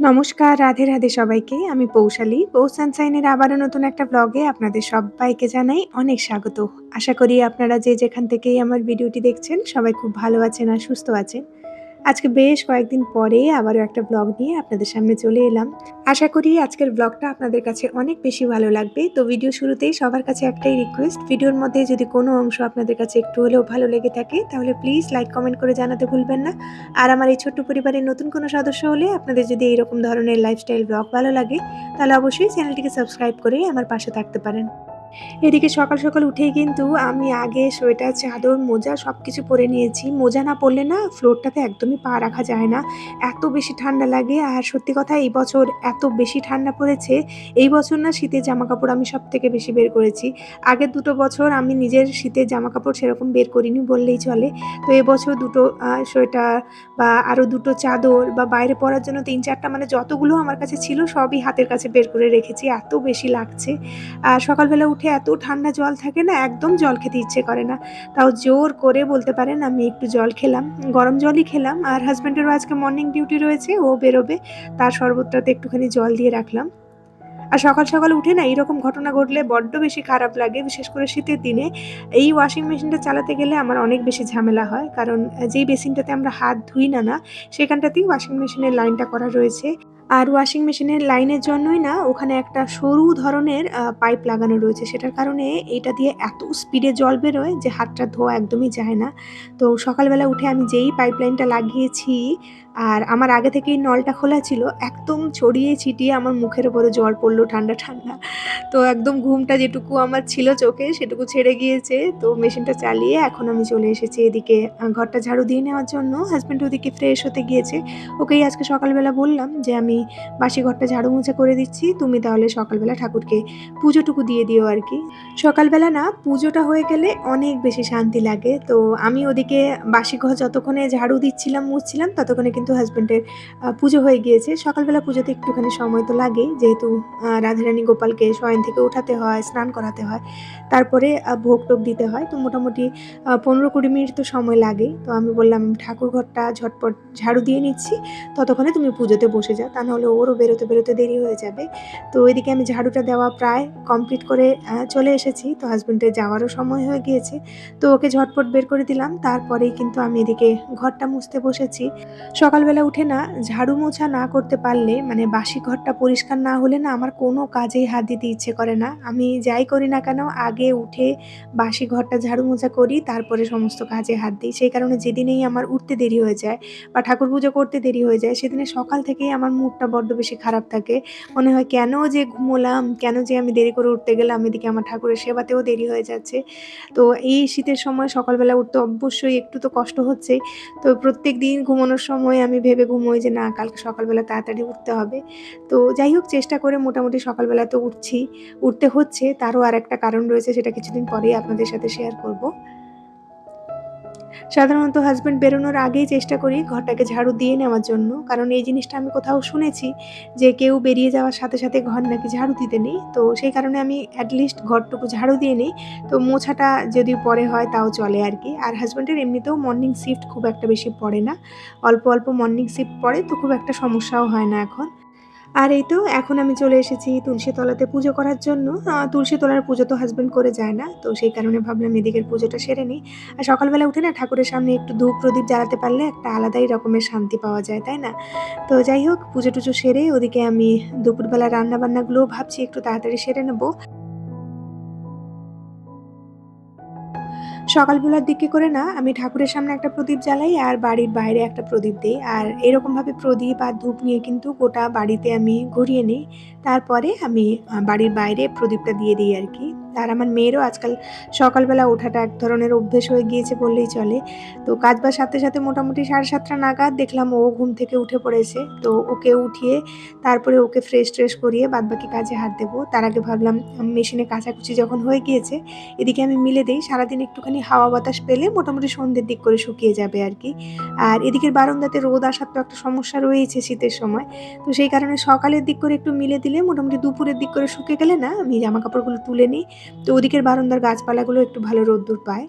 নমস্কার, রাধে রাধে সবাইকে। আমি পৌশালী। পৌষ সানসাইনের আবারও নতুন একটা ব্লগে আপনাদের সবাইকে জানাই অনেক স্বাগত। আশা করি আপনারা যে যেখান থেকেই আমার ভিডিওটি দেখছেন, সবাই খুব ভালো আছেন আর সুস্থ আছেন। আজকে বেশ কয়েকদিন পরে আবারও একটা ব্লগ নিয়ে আপনাদের সামনে চলে এলাম। আশা করি আজকের ব্লগটা আপনাদের কাছে অনেক বেশি ভালো লাগবে। তো ভিডিও শুরুতেই সবার কাছে একটাই রিকোয়েস্ট ভিডিওর মধ্যে যদি কোনো অংশ আপনাদের কাছে একটু হলেও ভালো লেগে থাকে, তাহলে প্লিজ লাইক কমেন্ট করে জানাতে ভুলবেন না। আর আমার এই ছোট্ট পরিবারের নতুন কোনো সদস্য হলে আপনাদের যদি এইরকম ধরনের লাইফস্টাইল ব্লগ ভালো লাগে, তাহলে অবশ্যই চ্যানেলটিকে সাবস্ক্রাইব করে আমার পাশে থাকতে পারেন। এদিকে সকাল সকাল উঠেই কিন্তু আমি আগে সোয়েটার, চাদর, মোজা সব কিছু পরে নিয়েছি। মোজা না পরলে না ফ্লোরটাতে একদমই পা রাখা যায় না। এত বেশি ঠান্ডা লাগে আর সত্যি কথা এই বছর এত বেশি ঠান্ডা পড়েছে। এই বছর না শীতের জামা কাপড় আমি সব থেকে বেশি বের করেছি। আগের দুটো বছর আমি নিজের শীতের জামা কাপড় সেরকম বের করিনি বললেই চলে। তো এবছর দুটো সোয়েটার বা আরও দুটো চাদর বা বাইরে পরার জন্য তিন চারটা মানে যতগুলো আমার কাছে ছিল সবই হাতের কাছে বের করে রেখেছি। এত বেশি লাগছে। আর সকালবেলা উঠে এত ঠান্ডা জল থাকে না, একদম জল খেতে ইচ্ছে করে না। তাও জোর করে বলতে পারেন আমি একটু জল খেলাম। গরম জলই খেলাম। আর হাজব্যান্ডেরও আজকে মর্নিং ডিউটি রয়েছে, ও বেরোবে। তার শরবতটাতে একটুখানি জল দিয়ে রাখলাম। আর সকাল সকাল উঠে না এরকম ঘটনা ঘটলে বড্ড বেশি খারাপ লাগে, বিশেষ করে শীতের দিনে। এই ওয়াশিং মেশিনটা চালাতে গেলে আমার অনেক বেশি ঝামেলা হয়। কারণ যেই বেসিনটাতে আমরা হাত ধুই না না, সেখানটাতেই ওয়াশিং মেশিনের লাইনটা করা রয়েছে। আর ওয়াশিং মেশিনের লাইনের জন্যই না, ওখানে একটা সরু ধরনের পাইপ লাগানো রয়েছে। সেটার কারণে এটা দিয়ে এত স্পিডে জল বেরোয় যে হাতটা ধোয়া একদমই যায় না। তো সকালবেলা উঠে আমি যেই পাইপ লাইনটা লাগিয়েছি, আর আমার আগে থেকেই নলটা খোলা ছিল, একদম ছড়িয়ে ছিটিয়ে আমার মুখের উপরে জল পড়ল ঠান্ডা ঠান্ডা। তো একদম ঘুমটা যেটুকু আমার ছিল চোখে, সেটুকু ছেড়ে গিয়েছে। তো মেশিনটা চালিয়ে এখন আমি চলে এসেছি এদিকে ঘরটা ঝাড়ু দিয়ে নেওয়ার জন্য। হাজব্যান্ড ওদিকে ফ্রেশ হতে গিয়েছে। ওকেই আজকে সকালবেলা বললাম যে আমি বাসি ঘরটা ঝাড়ু মুছে করে দিচ্ছি। তুমি তাহলে সকালবেলা ঠাকুরকে পুজোটুকু দিয়ে দিও আর কি। সকালবেলা না, পুজোটা হয়ে গেলে অনেক বেশি শান্তি লাগে। তো আমি ওদিকে বাসি ঘর যতক্ষণে ঝাড়ু দিচ্ছিলাম, মুছছিলাম, ততক্ষণে কিন্তু হাজব্যান্ডের পুজো হয়ে গিয়েছে। সকালবেলা পুজোতে একটুখানি সময় তো লাগেই। যেহেতু রাধারানী গোপালকে শয়ন থেকে উঠাতে হয়, স্নান করাতে হয়, তারপরে ভোগ টোগ দিতে হয়। তো মোটামুটি পনেরো কুড়ি মিনিট তো সময় লাগে তো আমি বললাম, ঠাকুর ঘরটা ঝটপট ঝাড়ু দিয়ে নিচ্ছি। ততক্ষণে তুমি পুজোতে বসে যাও। তা নাহলে ওরও বেরোতে বেরোতে দেরি হয়ে যাবে। তো ওইদিকে আমি ঝাড়ুটা দেওয়া প্রায় কমপ্লিট করে চলে এসেছি। তো হাজব্যান্ডের যাওয়ারও সময় হয়ে গিয়েছে। তো ওকে ঝটপট বের করে দিলাম। তারপরেই কিন্তু আমি এদিকে ঘরটা মুছতে বসেছি। সকালবেলা উঠে না, ঝাড়ু মোছা না করতে পারলে মানে বাসি ঘরটা পরিষ্কার না হলে না আমার কোনো কাজেই হাত দিতে ইচ্ছে করে না। আমি যাই করি না কেন, আগে উঠে বাসি ঘরটা ঝাড়ু মোছা করি, তারপরে সমস্ত কাজে হাত দিই। সেই কারণে যেদিনেই আমার উঠতে দেরি হয়ে যায় বা ঠাকুর পুজো করতে দেরি হয়ে যায়, সেদিনে সকাল থেকেই আমার মুডটা বড্ড বেশি খারাপ থাকে। মনে হয় কেন যে ঘুমোলাম, কেন যে আমি দেরি করে উঠতে গেলাম, এদিকে আমার ঠাকুরের সেবাতেও দেরি হয়ে যাচ্ছে। তো এই শীতের সময় সকালবেলা উঠতে অবশ্যই একটু তো কষ্ট হচ্ছেই তো প্রত্যেক দিন ঘুমানোর সময় আমি ভেবে ঘুমোই যে না, কালকে সকালবেলা তাড়াতাড়ি উঠতে হবে। তো যাই হোক, চেষ্টা করে মোটামুটি সকালবেলা তো উঠছি। উঠতে হচ্ছে, তারও আর একটা কারণ রয়েছে, সেটা কিছুদিন পরেই আপনাদের সাথে শেয়ার করব। সাধারণত হাজব্যান্ড বেরোনোর আগেই চেষ্টা করি ঘরটাকে ঝাড়ু দিয়ে নেওয়ার জন্য। কারণ এই জিনিসটা আমি কোথাও শুনেছি যে কেউ বেরিয়ে যাওয়ার সাথে সাথে ঘর নাকি ঝাড়ু দিতে নেই। তো সেই কারণে আমি অ্যাটলিস্ট ঘরটুকু ঝাড়ু দিয়ে নিই। তো মোছাটা যদি পরে হয় তাও চলে আর কি। আর হাজব্যান্ডের এমনিতেও মর্নিং শিফট খুব একটা বেশি পড়ে না। অল্প অল্প মর্নিং শিফট পড়ে তো খুব একটা সমস্যাও হয় না এখন। আর এই তো, এখন আমি চলে এসেছি তুলসী তলাতে পুজো করার জন্য। তুলসী তলার পুজো তো হাজব্যান্ড করে যায় না, তো সেই কারণে ভাবলাম এদিকের পুজোটা সেরে নিই। আর সকালবেলা উঠে না ঠাকুরের সামনে একটু ধূপ প্রদীপ জ্বালাতে পারলে একটা আলাদাই রকমের শান্তি পাওয়া যায়, তাই না? তো যাই হোক, পুজো টুজো সেরে ওদিকে আমি দুপুরবেলা রান্নাবান্নাগুলোও ভাবছি, একটু তাড়াতাড়ি সেরে নেব। সকালবেলার দিকে করে না, আমি ঠাকুরের সামনে একটা প্রদীপ জ্বালাই আর বাড়ির বাইরে একটা প্রদীপ দিই। আর এরকমভাবে প্রদীপ আর ধূপ নিয়ে কিন্তু গোটা বাড়িতে আমি ঘুরিয়ে নিই। তারপরে আমি বাড়ির বাইরে প্রদীপটা দিয়ে দিই আর কি। আর আমার মেয়েরও আজকাল সকালবেলা ওঠাটা এক ধরনের অভ্যেস হয়ে গিয়েছে বললেই চলে। তো কাজ বা সাথে সাথে মোটামুটি সাড়ে সাতটা নাগাদ দেখলাম ও ঘুম থেকে উঠে পড়েছে। তো ওকে উঠিয়ে তারপরে ওকে ফ্রেশ ট্রেশ করিয়ে বাদবাকি কাজে হাত দেবো। তার আগে ভাবলাম মেশিনে কাচাকুচি যখন হয়ে গিয়েছে, এদিকে আমি মিলে দিই, সারাদিন একটুখানি হাওয়া বাতাস পেলে মোটামুটি সন্ধ্যের দিক করে শুকিয়ে যাবে আর কি। আর এদিকের বারান্দাতে রোদ আসার তো একটা সমস্যা রয়েছে শীতের সময়। তো সেই কারণে সকালের দিক করে একটু মিলে দিলে মোটামুটি দুপুরের দিক করে শুকে গেলে না, আমি জামা কাপড়গুলো তুলে নিই। তো ওদিকের বারান্দার গাছপালাগুলো একটু ভালো রোদ্দুর পায়।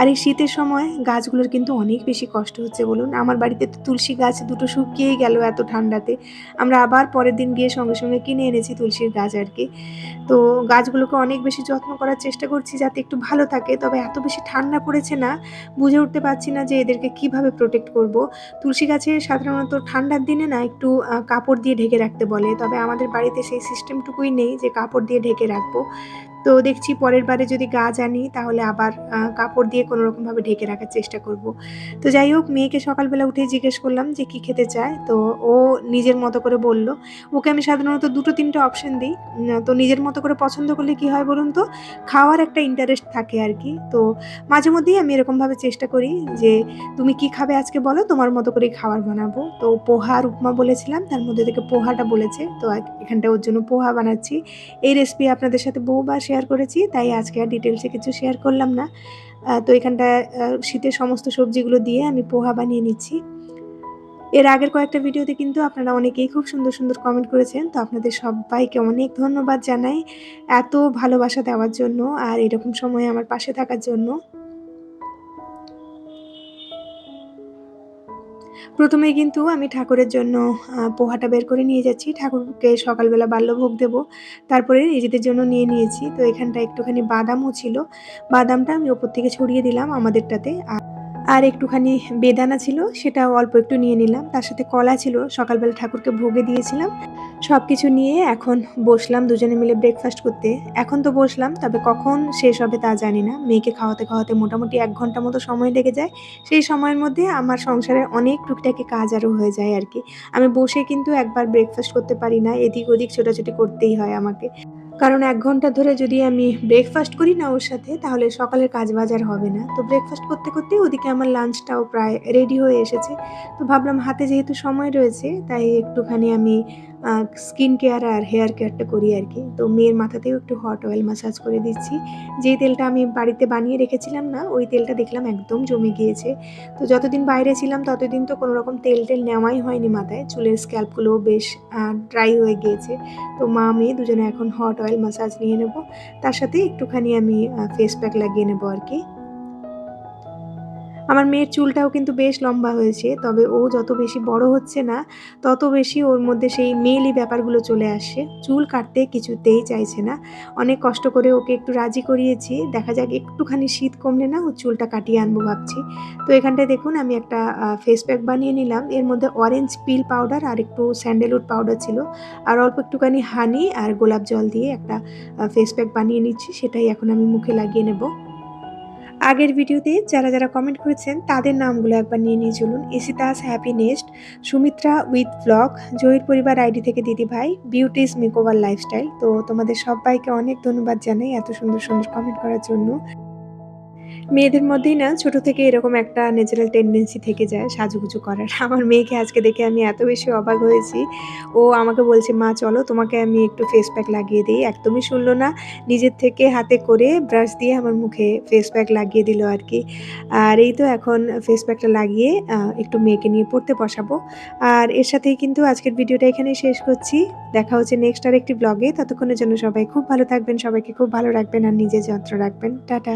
আর এই শীতের সময় গাছগুলোর কিন্তু অনেক বেশি কষ্ট হচ্ছে বলুন। আমার বাড়িতে তো তুলসী গাছ দুটো শুকিয়েই গেল এত ঠান্ডাতে। আমরা আবার পরের দিন গিয়ে সঙ্গে সঙ্গে কিনে এনেছি তুলসীর গাছ আর কি। তো গাছগুলোকে অনেক বেশি যত্ন করার চেষ্টা করছি যাতে একটু ভালো থাকে। তবে এত বেশি ঠান্ডা পড়েছে না, বুঝে উঠতে পারছি না যে এদেরকে কীভাবে প্রোটেক্ট করব। তুলসী গাছে সাধারণত ঠান্ডার দিনে না একটু কাপড় দিয়ে ঢেকে রাখতে বলে। তবে আমাদের বাড়িতে সেই সিস্টেমটুকুই নেই যে কাপড় দিয়ে ঢেকে রাখব। তো দেখছি পরের বারে যদি গাছ আনি তাহলে আবার কাপড় দিয়ে কোনো রকমভাবে ঢেকে রাখার চেষ্টা করব। তো যাই হোক, মেয়েকে সকালবেলা উঠে জিজ্ঞেস করলাম যে কি খেতে চায়? তো ও নিজের মতো করে বলল, ওকে আমি সাধারণত দুটো তিনটে অপশন দিই। তো নিজের মতো করে পছন্দ করলে কি হয় বলুন তো? খাওয়ার একটা ইন্টারেস্ট থাকে আর কি তো মাঝে মধ্যেই আমি এরকমভাবে চেষ্টা করি যে, তুমি কি খাবে আজকে বলো? তোমার মতো করেই খাবার বানাবো। তো পোহা আর উপমা বলেছিলাম, তার মধ্যে থেকে পোহাটা বলেছে। তো এখানটা ওর জন্য পোহা বানাচ্ছি। এই রেসিপি আপনাদের সাথে বহুবার শেয়ার করেছি, তাই আজকে আর ডিটেলসে কিছু শেয়ার করলাম না। তো এখানটা শীতের সমস্ত সবজিগুলো দিয়ে আমি পোহা বানিয়ে নিচ্ছি। এর আগের কয়েকটা ভিডিওতে কিন্তু আপনারা অনেকেই খুব সুন্দর সুন্দর কমেন্ট করেছেন, তো আপনাদের সবাইকে অনেক ধন্যবাদ জানাই এত ভালোবাসা দেওয়ার জন্য আর এরকম সময় আমার পাশে থাকার জন্য। প্রথমে কিন্তু আমি ঠাকুরের জন্য পোহাটা বের করে নিয়ে যাচ্ছি। ঠাকুরকে সকালবেলা বাল্যভোগ দেব। তারপরে নিজেদের জন্য নিয়ে নিয়েছি। তো এখানটা একটুখানি বাদামও ছিল। বাদামটা আমি ওপর থেকে ছড়িয়ে দিলাম আমাদেরটাতে। আর আর একটুখানি বেদানা ছিল সেটা অল্প একটু নিয়ে নিলাম। তার সাথে কলা ছিল, সকালবেলা ঠাকুরকে ভোগে দিয়েছিলাম। সব কিছু নিয়ে এখন বসলাম দুজনে মিলে ব্রেকফাস্ট করতে। এখন তো বসলাম, তবে কখন শেষ হবে তা জানি না। মেয়েকে খাওয়াতে খাওয়াতে মোটামুটি এক ঘণ্টা মতো সময় লেগে যায়। সেই সময়ের মধ্যে আমার সংসারে অনেক টুকটাকি কাজ আরও হয়ে যায় আর কি। আমি বসে কিন্তু একবার ব্রেকফাস্ট করতে পারি না। এদিক ওদিক ছোটাছুটি করতেই হয় আমাকে। কারণ এক ঘণ্টা ধরে যদি আমি ব্রেকফাস্ট করি না ওর সাথে, তাহলে সকালের কাজ বাজার হবে না। তো ব্রেকফাস্ট করতে করতে ওদিকে আমার লাঞ্চটাও প্রায় রেডি হয়ে এসেছে। তো ভাবলাম হাতে যেহেতু সময় রয়েছে, তাই একটুখানি আমি স্কিন কেয়ার আর হেয়ার কেয়ারটা করি আর কি। তো মেয়ের মাথাতেও একটু হট অয়েল ম্যাসাজ করে দিচ্ছি। যেই তেলটা আমি বাড়িতে বানিয়ে রেখেছিলাম না, ওই তেলটা দেখলাম একদম জমে গিয়েছে। তো যতদিন বাইরে ছিলাম, ততদিন তো কোনো রকম তেল টেল নেওয়াই হয়নি মাথায়। চুলের স্ক্যাল্পগুলোও বেশ ড্রাই হয়ে গিয়েছে। তো মা মেয়ে দুজনে এখন হট অয়েল ম্যাসাজ নিয়ে নেব। তার সাথে একটুখানি আমি ফেস প্যাক লাগিয়ে নেব আর কি। আমার মেয়ের চুলটাও কিন্তু বেশ লম্বা হয়েছে, তবে ও যত বেশি বড় হচ্ছে না, তত বেশি ওর মধ্যে সেই মেয়েলি ব্যাপারগুলো চলে আসছে চুল কাটতে কিছুতেই চাইছে না। অনেক কষ্ট করে ওকে একটু রাজি করিয়েছি। দেখা যাক একটুখানি শীত কমলে না ও চুলটা কাটিয়ে আনব ভাবছি। তো এখানটায় দেখুন, আমি একটা ফেস প্যাক বানিয়ে নিলাম। এর মধ্যে অরেঞ্জ পিল পাউডার আর একটু স্যান্ডেলউড পাউডার ছিল। আর অল্প একটুখানি হানি আর গোলাপ জল দিয়ে একটা ফেস প্যাক বানিয়ে নিচ্ছি। সেটাই এখন আমি মুখে লাগিয়ে নেব। আগের ভিডিওতে যারা যারা কমেন্ট করেছেন, তাদের নামগুলো একবার নিয়ে নিয়ে চলুন। ইসিতাস happy nest Sumitra with blog Zahir পরিবার আইডি থেকে দিদি ভাই বিউটিস মেকওভার লাইফস্টাইল তো তোমাদের সবাইকে অনেক ধন্যবাদ জানাই এত সুন্দর সুন্দর কমেন্ট করার জন্য। মেয়েদের মধ্যেই না ছোট থেকে এরকম একটা ন্যাচারাল টেন্ডেন্সি থেকে যায় সাজুগুজু করার। আমার মেয়েকে আজকে দেখে আমি এত বেশি অবাক হয়েছি। ও আমাকে বলছে, মা, চলো তোমাকে আমি একটু ফেস প্যাক লাগিয়ে দিই। একদমই শুনলো না। নিজের থেকে হাতে করে ব্রাশ দিয়ে আমার মুখে ফেস প্যাক লাগিয়ে দিল আর কি। আর এই তো এখন ফেস প্যাকটা লাগিয়ে একটু মেয়েকে নিয়ে পড়তে বসাবো। আর এর সাথেই কিন্তু আজকের ভিডিওটা এখানেই শেষ করছি। দেখা হচ্ছে নেক্সট আর একটি ব্লগে ততক্ষণের জন্য সবাই খুব ভালো থাকবেন, সবাইকে খুব ভালো রাখবেন আর নিজের যত্ন রাখবেন। টাটা।